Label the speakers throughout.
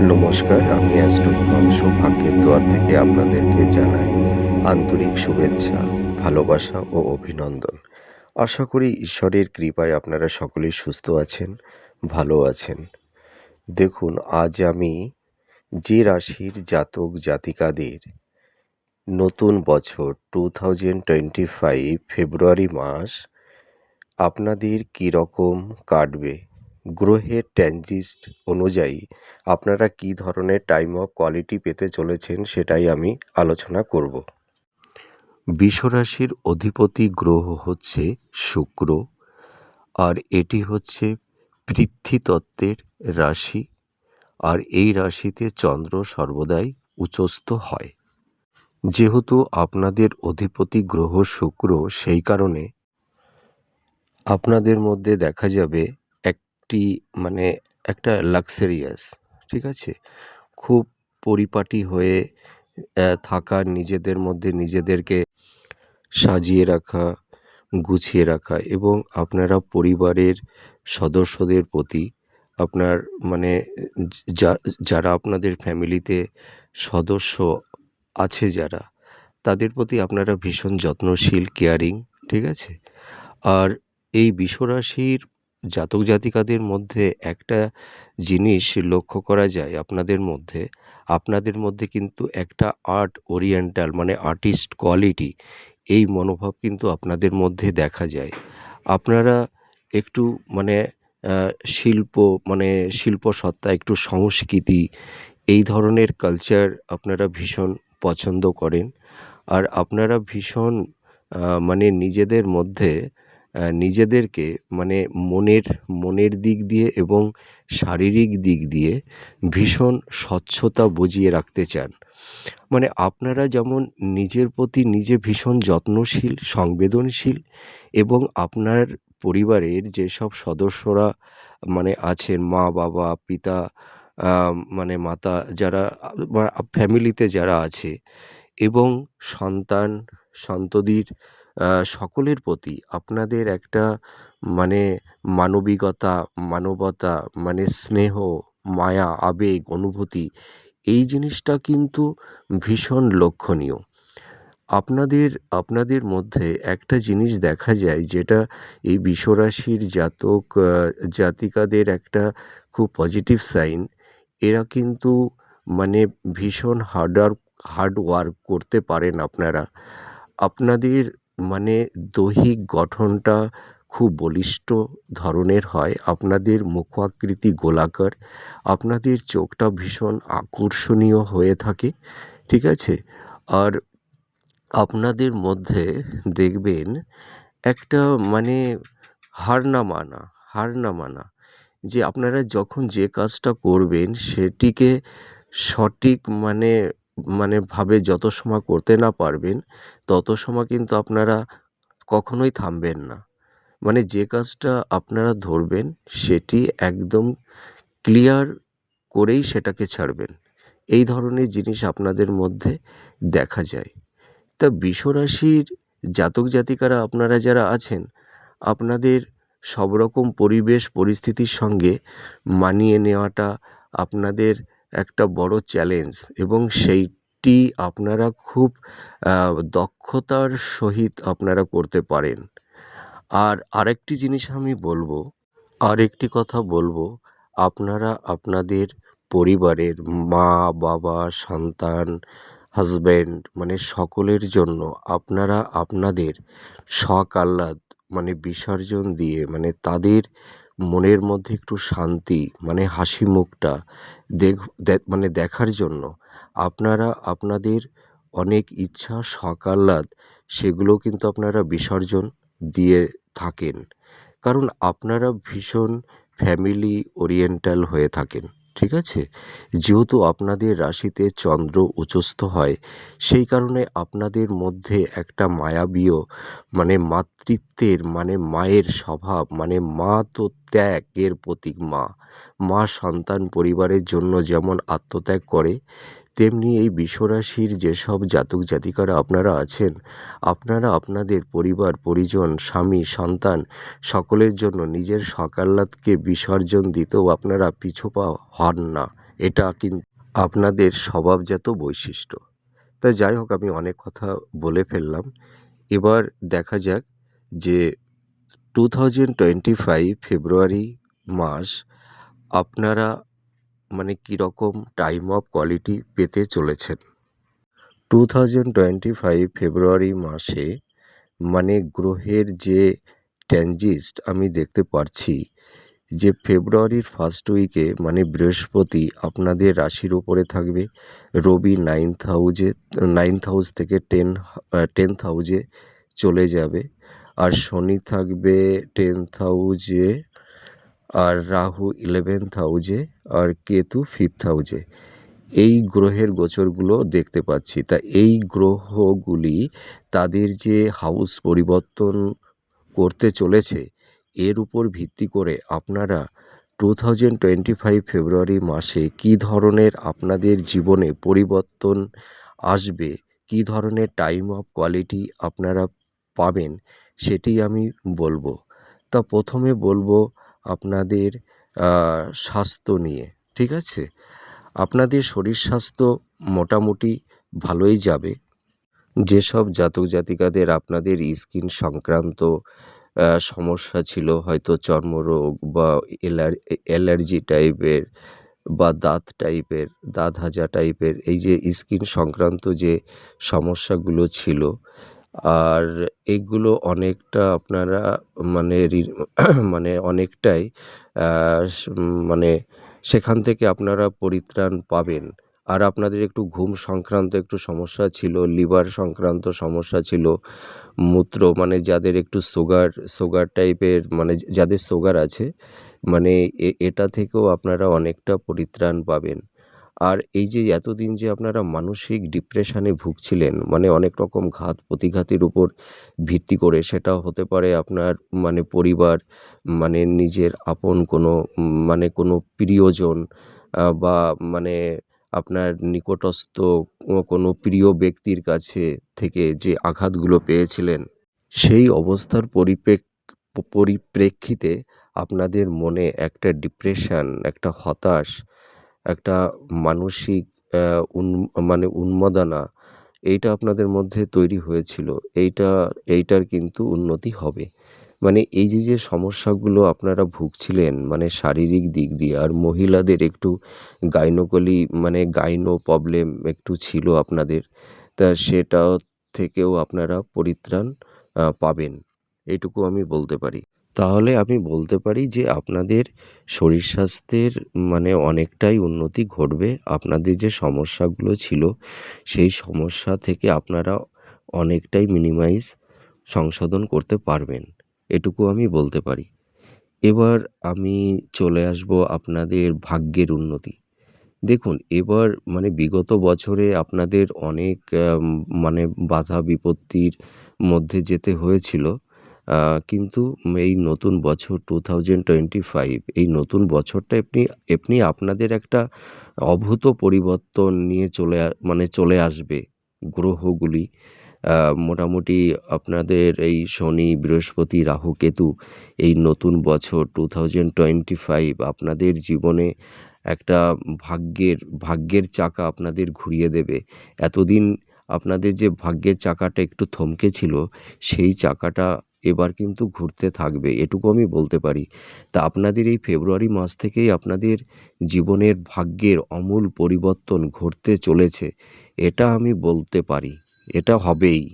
Speaker 1: নমস্কার, আমি অ্যাস্ট্রো হিমাংশু ভাগ্যের দোয়ার থেকে আপনাদেরকে জানাই আন্তরিক শুভেচ্ছা, ভালোবাসা ও অভিনন্দন। আশা করি ঈশ্বরের কৃপায় আপনারা সকলেই সুস্থ আছেন, ভালো আছেন। দেখুন, আজ আমি যে রাশির জাতক জাতিকাদের নতুন বছর two thousand twenty five February মাস, আপনাদের কীরকম কাটবে? গ্রহের ট্যানজিস্ট অনুযায়ী আপনারা কী ধরনের টাইম অফ কোয়ালিটি পেতে চলেছেন সেটাই আমি আলোচনা করব। বিশ্বরাশির অধিপতি গ্রহ হচ্ছে শুক্র, আর এটি হচ্ছে পৃথ্বীতত্ত্বের রাশি, আর এই রাশিতে চন্দ্র সর্বদাই উচস্থ হয়। যেহেতু আপনাদের অধিপতি গ্রহ শুক্র, সেই কারণে আপনাদের মধ্যে দেখা যাবে একটি মানে একটা লাক্সারিয়াস ঠিক আছে? খুব পরিপাটি হয়ে থাকা, নিজেদের মধ্যে নিজেদেরকে সাজিয়ে রাখা, গুছিয়ে রাখা এবং আপনারা পরিবারের সদস্যদের প্রতি আপনার মানে যারা আপনাদের ফ্যামিলিতে সদস্য আছে যারা, তাদের প্রতি আপনারা ভীষণ যত্নশীল কেয়ারিং ঠিক আছে? আর এই বিশ্বরাশির জাতক জাতিকাদের মধ্যে একটা জিনিস লক্ষ্য করা যায় আপনাদের মধ্যে। আপনাদের মধ্যে কিন্তু একটা আর্ট ওরিয়েন্টাল মানে আর্টিস্ট কোয়ালিটি এই মনোভাব কিন্তু আপনাদের মধ্যে দেখা যায়। আপনারা একটু মানে শিল্প মানে শিল্প সত্তা, একটু সংস্কৃতি এই ধরনের কালচার আপনারা ভীষণ পছন্দ করেন। আর আপনারা ভীষণ মানে নিজেদের মধ্যে নিজেদেরকে মানে মনের মনের দিক দিয়ে এবং শারীরিক দিক দিয়ে ভীষণ স্বচ্ছতা বজিয়ে রাখতে চান। মানে আপনারা যেমন নিজের প্রতি নিজে ভীষণ যত্নশীল, সংবেদনশীল এবং আপনার পরিবারের যেসব সদস্যরা মানে আছেন, মা, বাবা, পিতা মানে মাতা যারা ফ্যামিলিতে যারা আছে এবং সন্তান, সন্ততির সকলের প্রতি আপনাদের একটা মানে মানবিকতা, মানবতা মানে স্নেহ, মায়া, আবেগ, অনুভূতি, এই জিনিসটা কিন্তু ভীষণ লক্ষণীয়। আপনাদের আপনাদের মধ্যে একটা জিনিস দেখা যায় যেটা এই বিশ্বরাশির জাতক জাতিকাদের একটা খুব পজিটিভ সাইন এরা কিন্তু মানে ভীষণ হার্ডওয়ার্ক হার্ড ওয়ার্ক করতে পারেন আপনারা। আপনাদের মানে দৈহিক গঠনটা খুব বলিষ্ঠ ধরনের হয়। আপনাদের মুখ আকৃতি গোলাকার, আপনাদের চোখটা ভীষণ আকর্ষণীয় হয়ে থাকে, ঠিক আছে? আর আপনাদের মধ্যে দেখবেন একটা মানে হার না মানা হার না মানা যে আপনারা যখন যে কাজটা করবেন সেটিকে সঠিক মানে মানে ভাবে যত সময় করতে না পারবেন, তত সময় কিন্তু আপনারা কখনোই থামবেন না। মানে যে কাজটা আপনারা ধরবেন, সেটি একদম ক্লিয়ার করেই সেটাকে ছাড়বেন। এই ধরনের জিনিস আপনাদের মধ্যে দেখা যায়। তা বিশ্বরাশির জাতক জাতিকারা আপনারা যারা আছেন, আপনাদের সব রকম পরিবেশ পরিস্থিতির সঙ্গে মানিয়ে নেওয়াটা আপনাদের একটা বড় চ্যালেঞ্জ এবং সেইটি আপনারা খুব দক্ষতার সহিত আপনারা করতে পারেন। আর আরেকটি জিনিস আমি বলব, আরেকটি কথা বলব, আপনারা আপনাদের পরিবারের মা, বাবা, সন্তান হাজব্যান্ড মানে সকলের জন্য আপনারা আপনাদের শখ আহ্লাদ মানে বিসর্জন দিয়ে মানে তাদের মনের মধ্যে একটু শান্তি মানে হাসি মুখটা দেখ মানে দেখার জন্য আপনারা আপনাদের অনেক ইচ্ছা শখ সেগুলো কিন্তু আপনারা বিসর্জন দিয়ে থাকেন। কারণ আপনারা ভীষণ ফ্যামিলি ওরিয়েন্টাল হয়ে থাকেন, ঠিক আছে? যেহেতু আপনাদের রাশিতে চন্দ্র উচস্থ হয়, সেই কারণে আপনাদের মধ্যে একটা মায়াবীয় মানে মাতৃত্বের মানে মায়ের স্বভাব মানে মা তো ত্যাগের প্রতীক মা। মা সন্তান পরিবারের জন্য যেমন আত্মত্যাগ করে, তেমনি এই বিশ্বরাশির যেসব জাতক জাতিকারা আপনারা আছেন, আপনারা আপনাদের পরিবার, পরিজন, স্বামী, সন্তান সকলের জন্য নিজের সকাল্লাদকে বিসর্জন দিতেও আপনারা পিছুপা হন না। এটা কিন্তু আপনাদের স্বভাবজাত বৈশিষ্ট্য। তা যাই হোক, আমি অনেক কথা বলে ফেললাম। এবার দেখা যাক যে two thousand twenty five February মাস, আপনারা মানে কীরকম টাইম অফ কোয়ালিটি পেতে চলেছেন? Two thousand twenty five February মাসে মানে গ্রহের যে ট্যানজিস্ট আমি দেখতে পারছি, যে ফেব্রুয়ারির ফার্স্ট উইকে মানে বৃহস্পতি আপনাদের রাশির ওপরে থাকবে, রবি নাইন্থ হাউজে নাইন্থ হাউস থেকে টেন টেন্থ হাউজে চলে যাবে। আর শনি থাকবে টেন্থ হাউজে আর রাহু ইলেভেন্থ হাউজে আর কেতু ফিফথ হাউজে এই গ্রহের গোচরগুলো দেখতে পাচ্ছি। তা এই গ্রহগুলি তাদের যে হাউস পরিবর্তন করতে চলেছে, এর উপর ভিত্তি করে আপনারা two thousand twenty five February মাসে কী ধরনের আপনাদের জীবনে পরিবর্তন আসবে, কী ধরনের টাইম অফ কোয়ালিটি আপনারা পাবেন সেটি আমি বলব। তা প্রথমে বলব আপনাদের স্বাস্থ্য নিয়ে, ঠিক আছে? আপনাদের শরীর স্বাস্থ্য মোটামুটি ভালোই যাবে। যেসব জাতক জাতিকাদের আপনাদের স্কিন সংক্রান্ত সমস্যা ছিল, হয়তো চর্মরোগ বা অ্যালার্জি টাইপের বা দাঁত টাইপের, দাঁত হাজা টাইপের, এই যে স্কিন সংক্রান্ত যে সমস্যাগুলো ছিল আর এগুলো অনেকটা আপনারা মানে মানে অনেকটাই মানে সেখান থেকে আপনারা পরিত্রাণ পাবেন। আর আপনাদের একটু ঘুম সংক্রান্ত একটু সমস্যা ছিল, লিভার সংক্রান্ত সমস্যা ছিল, মূত্র মানে যাদের একটু সুগার সুগার টাইপের মানে যাদের সুগার আছে মানে এটা থেকেও আপনারা অনেকটা পরিত্রাণ পাবেন। আর এই যে এতদিন যে আপনারা মানসিক ডিপ্রেশনে ভুগছিলেন মানে অনেক রকম ঘাত প্রতিঘাতের উপর ভিত্তি করে সেটা হতে পারে আপনার মানে পরিবার মানে নিজের আপন কোনো মানে কোনো প্রিয়জন বা মানে আপনার নিকটস্থ কোনো প্রিয় ব্যক্তির কাছে থেকে যে আঘাতগুলো পেয়েছিলেন, সেই অবস্থার পরিপ্রেক পরিপ্রেক্ষিতে আপনাদের মনে একটা ডিপ্রেশন, একটা হতাশ একটা মানসিক উন মানে উন্মাদনা এইটা আপনাদের মধ্যে তৈরি হয়েছিল। এইটা, এইটার কিন্তু উন্নতি হবে। মানে এই যে যে সমস্যাগুলো আপনারা ভুগছিলেন মানে শারীরিক দিক দিয়ে আর মহিলাদের একটু গাইনোকলি মানে গাইনো প্রবলেম একটু ছিল আপনাদের, তা সেটা থেকেও আপনারা পরিত্রাণ পাবেন। এইটুকু আমি বলতে পারি। তাহলে আমি বলতে পারি যে আপনাদের শরীর স্বাস্থ্যের মানে অনেকটাই উন্নতি ঘটবে। আপনাদের যে সমস্যাগুলো ছিল, সেই সমস্যা থেকে আপনারা অনেকটাই মিনিমাইজ সংশোধন করতে পারবেন। এটুকু আমি বলতে পারি। এবার আমি চলে আসব আপনাদের ভাগ্যের উন্নতি। দেখুন, এবার মানে বিগত বছরে আপনাদের অনেক মানে বাধা বিপত্তির মধ্যে যেতে হয়েছিল। কিন্তু এই নতুন বছর টু থাউজেন্ড টোয়েন্টি ফাইভ এই নতুন বছরটা এমনি এমনি আপনাদের একটা অভূত পরিবর্তন নিয়ে চলে মানে চলে আসবে গ্রহগুলি। মোটামুটি আপনাদের এই শনি, বৃহস্পতি, রাহু, কেতু এই নতুন বছর টু থাউজেন্ড টোয়েন্টি ফাইভ আপনাদের জীবনে একটা ভাগ্যের ভাগ্যের চাকা আপনাদের ঘুরিয়ে দেবে। এতদিন আপনাদের যে ভাগ্যের চাকাটা একটু থমকে ছিল, সেই চাকাটা এবার কিন্তু ঘুরতে থাকবে, এটুকু আমি বলতে পারি। তা আপনাদের এই ফেব্রুয়ারি মাস থেকেই আপনাদের জীবনের ভাগ্যের অমূল পরিবর্তন ঘটতে চলেছে, এটা আমি বলতে পারি, এটা হবেই।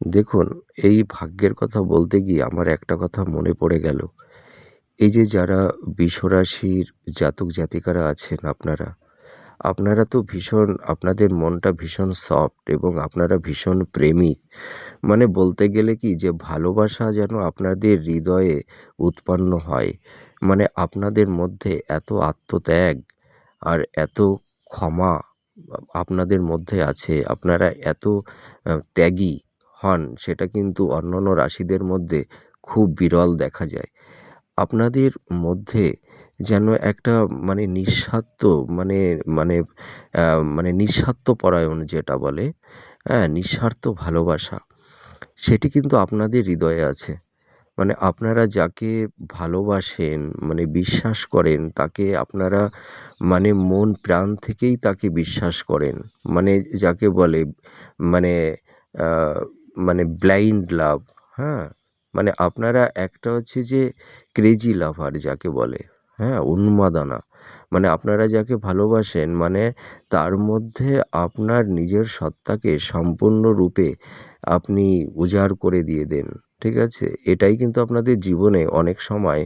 Speaker 1: দেখুন, এই ভাগ্যের কথা বলতে গিয়ে আমার একটা কথা মনে পড়ে গেল। এই যে যারা বিশ্বরাশির জাতক জাতিকারা আছেন আপনারা আপনারা তো ভীষণ, আপনাদের মনটা ভীষণ সফট এবং আপনারা ভীষণ প্রেমিক। মানে বলতে গেলে কি যে ভালোবাসা যেন আপনাদের হৃদয়ে উৎপন্ন হয়। মানে আপনাদের মধ্যে এত আত্মত্যাগ আর এত ক্ষমা আপনাদের মধ্যে আছে। আপনারা এত ত্যাগী হন, সেটা কিন্তু অন্যান্য রাশিদের মধ্যে খুব বিরল দেখা যায়। আপনাদের মধ্যে যেন একটা মানে নিঃস্বার্থ মানে মানে মানে নিঃস্বার্থপরায়ণ যেটা বলে হ্যাঁ নিঃস্বার্থ ভালোবাসা, সেটি কিন্তু আপনাদের হৃদয়ে আছে। মানে আপনারা যাকে ভালোবাসেন মানে বিশ্বাস করেন, তাকে আপনারা মানে মন প্রাণ থেকেই তাকে বিশ্বাস করেন। মানে যাকে বলে মানে মানে ব্লাইন্ড লাভ হ্যাঁ? মানে আপনারা একটা হচ্ছে যে ক্রেজি লাভার যাকে বলে। হ্যাঁ উন্মাদনা। মানে আপনারা যাকে ভালোবাসেন মানে তার মধ্যে আপনার নিজের সত্তাকে সম্পূর্ণরূপে আপনি উজাড় করে দিয়ে দেন, ঠিক আছে? এটাই কিন্তু আপনাদের জীবনে অনেক সময়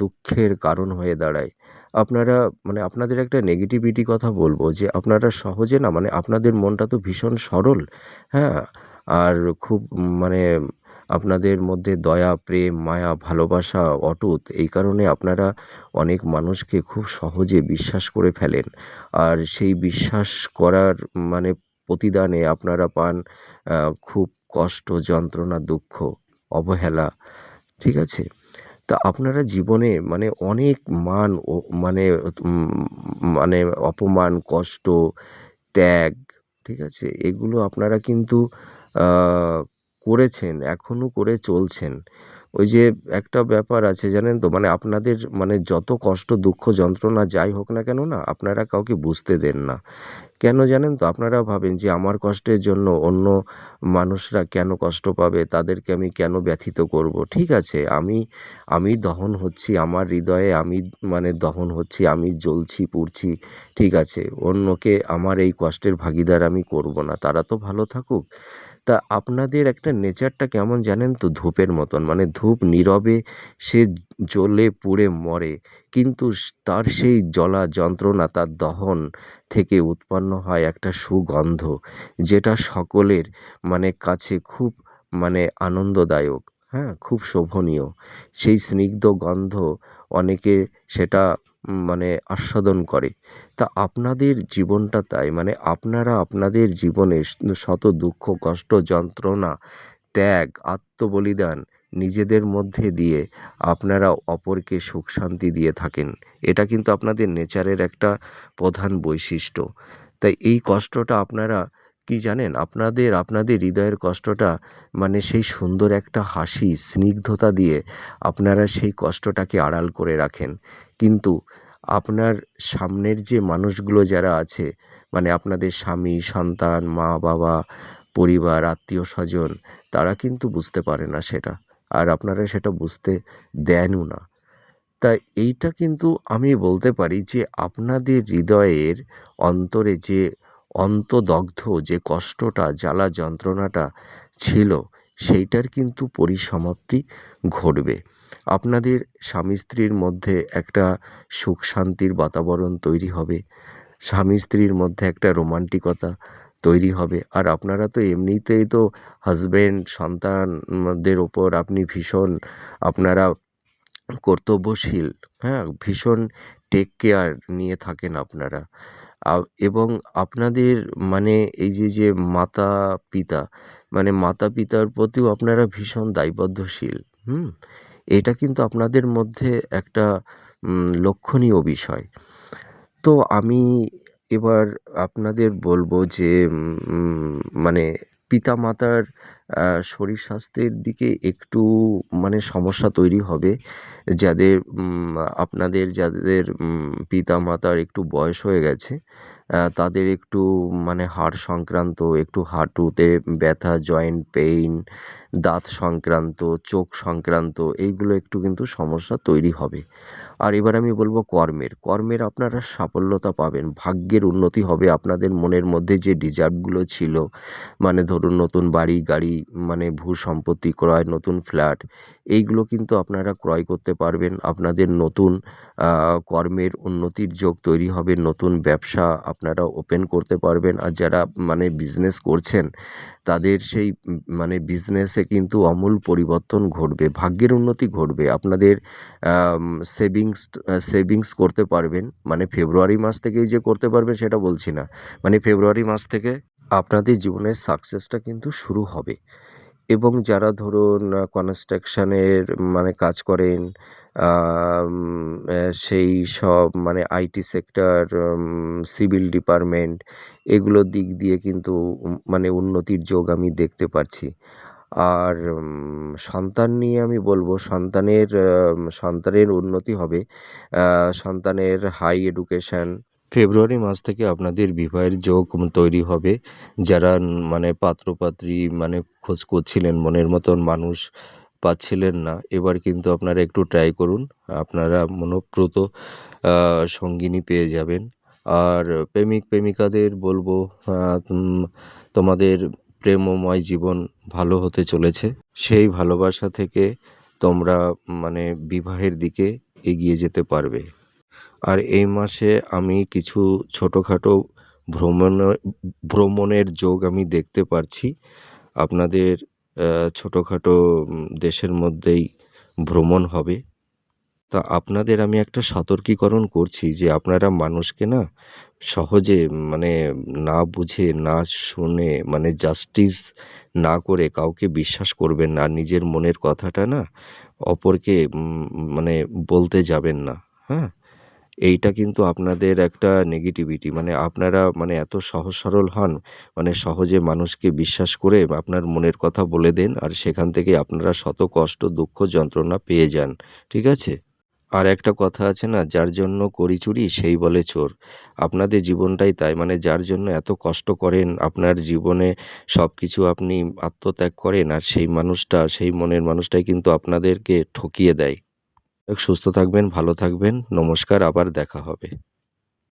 Speaker 1: দুঃখের কারণ হয়ে দাঁড়ায়। আপনারা মানে আপনাদের একটা নেগেটিভিটি কথা বলব যে আপনারা সহজে না মানে আপনাদের মনটা তো ভীষণ সরল হ্যাঁ? আর খুব মানে আপনাদের মধ্যে দয়া, প্রেম, মায়া, ভালোবাসা অটুট। এই কারণে আপনারা অনেক মানুষকে খুব সহজে বিশ্বাস করে ফেলেন। আর সেই বিশ্বাস করার মানে প্রতিদানে আপনারা পান খুব কষ্ট, যন্ত্রণা, দুঃখ, অবহেলা, ঠিক আছে? তা আপনারা জীবনে মানে অনেক মান ও মানে মানে অপমান, কষ্ট, ত্যাগ, ঠিক আছে? এগুলো আপনারা কিন্তু করেছেন এখনও করে চলছেন। ওই যে একটা ব্যাপার আছে, জানেন তো? মানে আপনাদের মানে যত কষ্ট, দুঃখ, যন্ত্রণা যাই হোক না কেন না, আপনারা কাউকে বুঝতে দেন না। কেন জানেন তো? আপনারা ভাবেন যে আমার কষ্টের জন্য অন্য মানুষরা কেন কষ্ট পাবে? তাদেরকে আমি কেন ব্যথিত করব? ঠিক আছে, আমি আমি দহন হচ্ছি, আমার হৃদয়ে আমি মানে দহন হচ্ছি, আমি জ্বলছি, পুড়ছি, ঠিক আছে। অন্যকে আমার এই কষ্টের ভাগিদার আমি করব না। তারা তো ভালো থাকুক। তা আপনাদের একটা নেচারটা কেমন জানেন তো? ধূপের মতন। মানে ধূপ নীরবে সে জ্বলে পুড়ে মরে। কিন্তু তার সেই জ্বলা যন্ত্রণা, তার দহন থেকে উৎপন্ন হয় একটা সুগন্ধ, যেটা সকলের মানে কাছে খুব মানে আনন্দদায়ক হ্যাঁ? খুব শোভনীয়। সেই স্নিগ্ধ গন্ধ অনেকে সেটা মানে আস্বাদন করে। তা আপনাদের জীবনটা তাই? মানে আপনারা আপনাদের জীবনে শত দুঃখ, কষ্ট, যন্ত্রণা, ত্যাগ, আত্মবলিদান নিজেদের মধ্যে দিয়ে আপনারা অপরকে সুখ শান্তি দিয়ে থাকেন। এটা কিন্তু আপনাদের নেচারের একটা প্রধান বৈশিষ্ট্য। তাই এই কষ্টটা আপনারা কি জানেন? আপনাদের আপনাদের হৃদয়ের কষ্টটা মানে সেই সুন্দর একটা হাসি, স্নিগ্ধতা দিয়ে আপনারা সেই কষ্টটাকে আড়াল করে রাখেন। কিন্তু আপনার সামনের যে মানুষগুলো যারা আছে মানে আপনাদের স্বামী, সন্তান, মা, বাবা, পরিবার, আত্মীয় স্বজন, তারা কিন্তু বুঝতে পারে না সেটা। আর আপনারা সেটা বুঝতে দেনও না। তা এইটা কিন্তু আমি বলতে পারি যে আপনাদের হৃদয়ের অন্তরে যে অন্তদগ্ধ যে কষ্টটা, জ্বালা যন্ত্রণাটা ছিল, সেইটার কিন্তু পরিসমাপ্তি ঘটবে। আপনাদের স্বামী স্ত্রীর মধ্যে একটা সুখ শান্তির বাতাবরণ তৈরি হবে, স্বামী স্ত্রীর মধ্যে একটা রোমান্টিকতা তৈরি হবে। আর আপনারা তো এমনিতেই তো হাজব্যান্ড সন্তানদের ওপর আপনি ভীষণ, আপনারা কর্তব্যশীল হ্যাঁ? ভীষণ টেক কেয়ার নিয়ে থাকেন আপনারা। এবং আপনাদের মানে এই যে যে মাতা পিতা মানে মাতা পিতার প্রতিও আপনারা ভীষণ দায়বদ্ধশীল, হুম? এটা কিন্তু আপনাদের মধ্যে একটা লক্ষণীয় বিষয়। তো আমি এবার আপনাদের বলব যে মানে পিতা মাতার শরীর স্বাস্থ্যের দিকে একটু মানে সমস্যা তৈরি হবে। যাদের আপনাদের, যাদের পিতা মাতার একটু বয়স হয়ে গেছে তাদের একটু মানে হাড় সংক্রান্ত, একটু হাঁটুতে ব্যথা জয়েন্ট পেইন দাঁত সংক্রান্ত, চোখ সংক্রান্ত, এইগুলো একটু কিন্তু সমস্যা তৈরি হবে। আর এবার আমি বলব কর্মের। কর্মের আপনারা সাফল্যতা পাবেন, ভাগ্যের উন্নতি হবে আপনাদের মনের মধ্যে যে ডিজার্ভগুলো ছিল। মানে ধরুন নতুন বাড়ি, গাড়ি মানে ভূ সম্পত্তি ক্রয়, নতুন ফ্ল্যাট এইগুলো কিন্তু আপনারা ক্রয় করতে পারবেন। আপনাদের নতুন কর্মের উন্নতির যোগ তৈরি হবে, নতুন ব্যবসা আপনারা ওপেন করতে পারবেন। আর যারা মানে বিজনেস করছেন, তাদের সেই মানে বিজনেসে কিন্তু অমূল পরিবর্তন ঘটবে, ভাগ্যের উন্নতি ঘটবে। আপনাদের সেভিংস সেভিংস করতে পারবেন। মানে ফেব্রুয়ারি মাস থেকেই যে করতে পারবেন সেটা বলছি না। মানে ফেব্রুয়ারি মাস থেকে আপনাদের জীবনের সাকসেসটা কিন্তু শুরু হবে। এবং যারা ধরুন কনস্ট্রাকশানের মানে কাজ করেন সেই সব মানে আইটি সেক্টর সিভিল ডিপার্টমেন্ট এগুলোর দিক দিয়ে কিন্তু মানে উন্নতির যোগ আমি দেখতে পারছি। আর সন্তান নিয়ে আমি বলব, সন্তানের সন্তানের উন্নতি হবে। সন্তানের হাই এডুকেশান ফেব্রুয়ারি মাস থেকে আপনাদের বিবাহের যোগ তৈরি হবে। যারা মানে পাত্রপাত্রী মানে খোঁজ করছিলেন, মনের মতন মানুষ পাচ্ছিলেন না, এবার কিন্তু আপনারা একটু ট্রাই করুন। আপনারা মনপ্রত সঙ্গিনী পেয়ে যাবেন। আর প্রেমিক, প্রেমিকাদের বলব তোমাদের প্রেমময় জীবন ভালো হতে চলেছে। সেই ভালোবাসা থেকে তোমরা মানে বিবাহের দিকে এগিয়ে যেতে পারবে। আর এই মাসে আমি কিছু ছোটোখাটো ভ্রমণের ভ্রমণের যোগ আমি দেখতে পারছি। আপনাদের ছোটোখাটো দেশের মধ্যেই ভ্রমণ হবে। তা আপনাদের আমি একটা সতর্কীকরণ করছি যে আপনারা মানুষকে না সহজে মানে না বুঝে, না শুনে মানে জাস্টিস না করে কাউকে বিশ্বাস করবেন না, নিজের মনের কথাটা না অপরকে মানে বলতে যাবেন না হ্যাঁ? এইটা কিন্তু আপনাদের একটা নেগেটিভিটি মানে আপনারা মানে এত সহজ সরল হন মানে সহজে মানুষকে বিশ্বাস করে আপনার মনের কথা বলে দেন আর সেখান থেকে আপনারা শত কষ্ট, দুঃখ, যন্ত্রণা পেয়ে যান, ঠিক আছে? আর একটা কথা আছে না, যার জন্য করি চুরি সেই বলে চোর। আপনাদের জীবনটাই তাই মানে যার জন্য এত কষ্ট করেন, আপনার জীবনে সব কিছু আপনি আত্মত্যাগ করেন আর সেই মানুষটা, সেই মনের মানুষটাই কিন্তু আপনাদেরকে ঠকিয়ে দেয়। সুস্থ থাকবেন ভালো থাকবেন। নমস্কার আবার দেখা হবে।